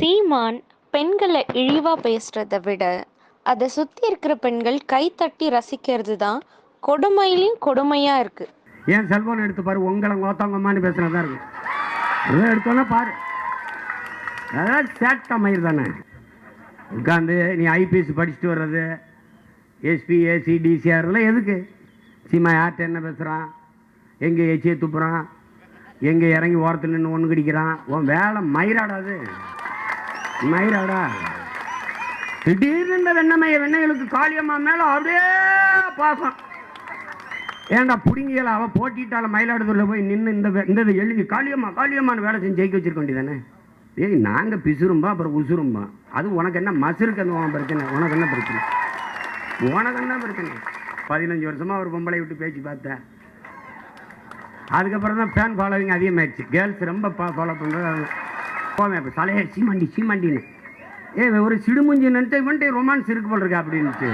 சீமான் பெண்களை இழிவாக பேசுறத விட அதை சுற்றி இருக்கிற பெண்கள் கைத்தட்டி ரசிக்கிறது தான் கொடுமையிலையும் கொடுமையாக இருக்கு. ஏன் செல்போன் எடுத்து பாரு உங்களை கோத்தவங்கம்மான்னு பேசுகிறதா இருக்கு. அதை எடுத்தோன்னே பாரு. அதாவது சேட்டை மயிர் தானே. உட்காந்து நீ ஐபிஎஸ் படிச்சுட்டு வர்றது எஸ்பி ஏசி டிசிஆர்லாம் எதுக்கு? சீமா யார்கிட்ட என்ன பேசுகிறான் எங்கே எச்சியை துப்புறான்? எங்கே இறங்கி ஓரத்தில் நின்று ஒன்று கடிக்கிறான்? உன் வேலை மயிராடாது. மயிராடா. திடீர்னு இந்த வெண்ணமைய வெண்ணைகளுக்கு காளியம்மா மேலே அப்படியே பாசம். ஏன்டா புடுங்கியல? அவ போட்டிட்டால மயிலாடுதுறையில் போய் நின்று இந்த இந்த எழுதி காளியம்மா காளியம்மான்னு வேலை செஞ்சு ஜெயிக்க வச்சிருக்க வேண்டியதானே? ஏய் நாங்கள் பிசுரும்பா அப்புறம் உசுரும்பா அது உனக்கு என்ன மசுருக்கு அந்த உன் பிரச்சனை? உனக்கு என்ன பிரச்சனை? உனக்கு என்ன பிரச்சனை? பதினஞ்சு வருஷமா ஒரு பொம்பளை விட்டு பேச்சு பார்த்தேன் அதுக்கப்புறம் தான் ஃபேன் ஃபாலோவிங் அதிகமாகிடுச்சு கேர்ள்ஸ் ரொம்ப ஃபாலோ பண்ணுறது போவேன் இப்போ தலையே சீமாண்டி சீமாண்டின்னு. ஏ ஒரு சிடுமுஞ்சி நினைச்சு இவன்ட்டு ரொமான்ஸ் இருக்கு போல் இருக்கா அப்படின்ட்டு.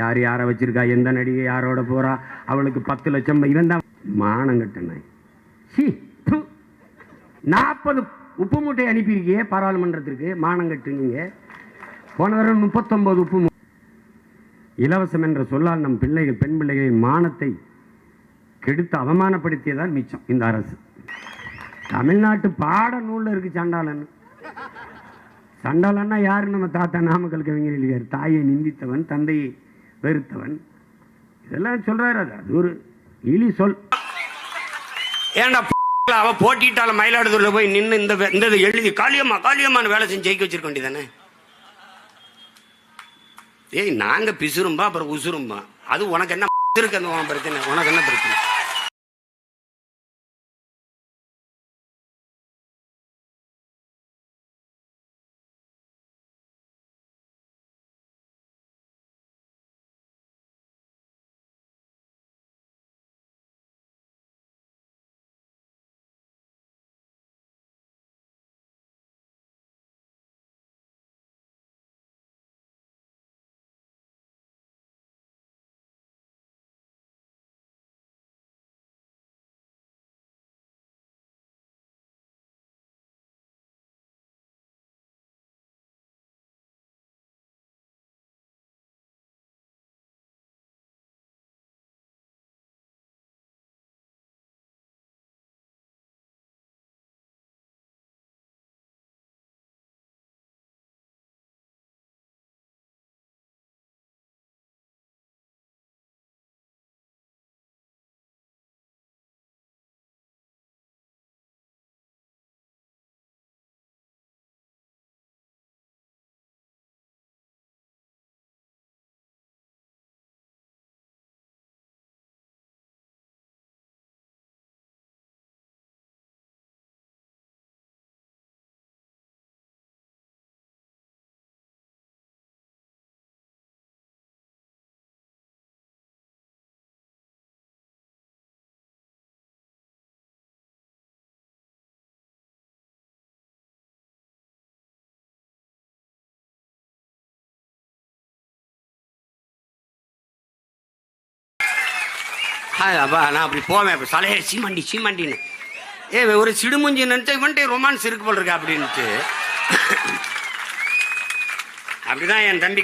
யார் யாரை வச்சிருக்கா? எந்த நடிகை யாரோட போகிறா அவளுக்கு பத்து லட்சம் இவன் தான் மானங்கட்ட நாய் சி நாற்பது உப்பு மூட்டை அனுப்பியிருக்கியே பாராளுமன்றத்திற்கு. மானம் கட்டுனீங்க. போன வாரம் முப்பத்தொம்பது உப்பு இலவசம் என்ற சொல்லால் நம் பிள்ளைகள் பெண் பிள்ளைகளின் மானத்தை கெடுத்து அவமானப்படுத்தியதான் மிச்சம் இந்த அரசு. தமிழ்நாட்டு பாட நூலில் இருக்கு சண்டாளன். சண்டாளன்னா யாரு? நம்ம தாத்தா நாமக்கல் கவிஞர் எழுதியார். தாயை நிந்தித்தவன் தந்தையை வெறுத்தவன். இதெல்லாம் சொல்றாரு. அது அது ஒரு இழி சொல். ஏன்டா அவ போட்டிட்டால மயிலாடுதுறையில் போய் நின்று இந்த இந்த எழுதி காளியம்மா காளியம்மான்னு வேலை செஞ்சு ஜெயிக்க வச்சிருக்க வேண்டியதானே? ஏய் நாங்க பிசுரும்பா அப்புறம் உசுரும்பா அது உனக்கு என்ன இருக்கு அந்த பிரச்சனை? உனக்கு என்ன பிரச்சனை? அப்பா நான் அப்படி போவேன் இப்போ சலையே சீமாண்டி சீமாண்டின்னு. ஏ ஒரு சிடுமுஞ்சி நினைச்ச இவன்ட்டு ரொமான்ஸ் இருக்கு போல் இருக்கு அப்படின்ட்டு அப்படிதான் என் தம்பி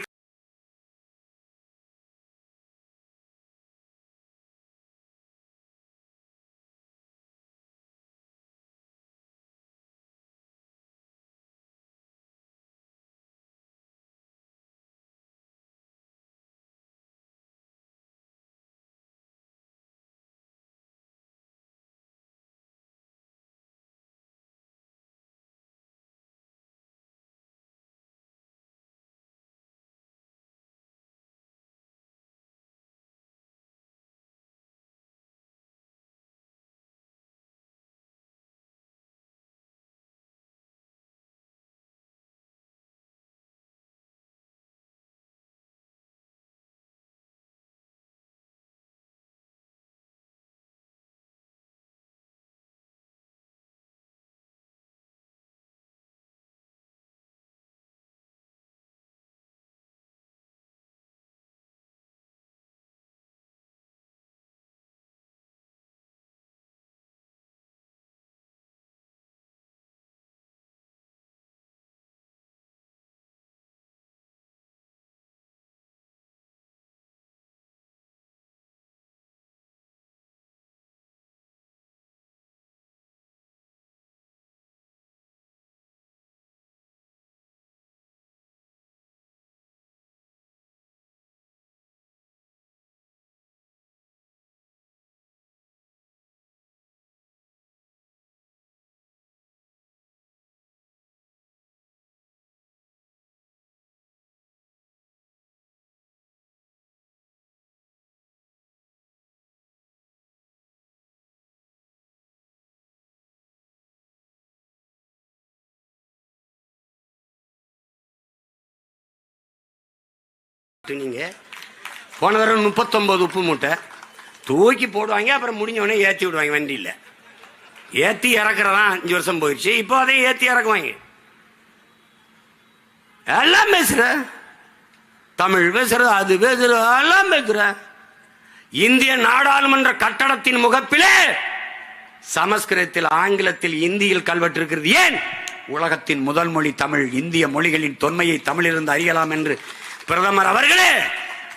நீங்க. போன தடவை முப்பத்தொம்பது உப்பு மூட்டை. தூக்கி போடுவாங்க அப்புறம் முடிஞ்சவனே ஏற்றி விடுவாங்க வண்டியில். ஏற்றி இறக்குறதான் அஞ்சு வருஷம் போயிடுச்சு இப்போ அதையும் ஏற்றி இறக்குவாங்க. எல்லாம் பேசுற? தமிழ் பேசுற அது பேசுகிற எல்லாம் பேசுற. இந்திய நாடாளுமன்ற கட்டடத்தின் முகப்பிலே சமஸ்கிருதத்தில் ஆங்கிலத்தில் இந்தியில் கல்வெட்டிருக்கிறது. ஏன்? உலகத்தின் முதல் மொழி தமிழ் இந்திய மொழிகளின் தொன்மையை தமிழிலிருந்து அறியலாம் என்று பிரதமர் அவர்களே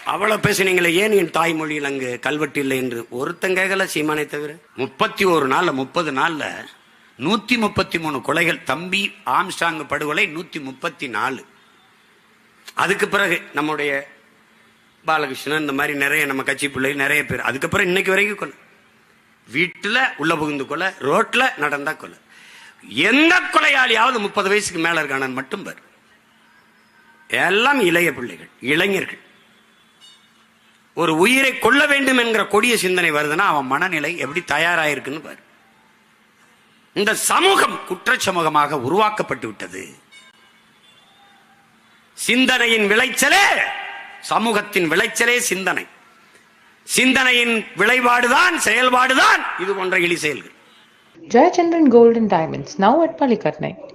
அவ்வளவு பேசுனீங்களே ஏன் என் தாய்மொழியில் அங்கு கல்வெட்டு இல்லை என்று ஒருத்தன் கேட்கல சீமானை தவிர? முப்பத்தி ஒரு நாள்ல முப்பது நாள்ல நூத்தி முப்பத்தி மூணு கொலைகள் தம்பி ஆம்ஸ்டாங் படுகொலை நூத்தி முப்பத்தி நாலு அதுக்கு பிறகு நம்முடைய பாலகிருஷ்ணன் இந்த மாதிரி நிறைய நம்ம கட்சி பிள்ளை நிறைய பேர் அதுக்கப்புறம் இன்னைக்கு வரைக்கும் கொலை. வீட்டுல உள்ள புகுந்து கொலை ரோட்ல நடந்தா கொலை. எந்த கொலையாளியாவது முப்பது வயசுக்கு மேல இருக்கானு மட்டும் பாரு. எல்லாம் இளைய பிள்ளைகள் இளைஞர்கள். ஒரு உயிரை கொல்ல வேண்டும் என்கிற கொடிய சிந்தனை வருதுன்னா அவன் மனநிலை எப்படி தயாராயிருக்குன்னு பாரு. இந்த சமூகம் குற்ற சமூகமாக உருவாக்கப்பட்டு விட்டது. சிந்தனையின் விளைச்சலே சமூகத்தின் விளைச்சலே சிந்தனை. சிந்தனையின் விளைபாடுதான் செயல்பாடுதான் இது போன்ற இழி செயல்கள் Jayachandran golden diamonds now at at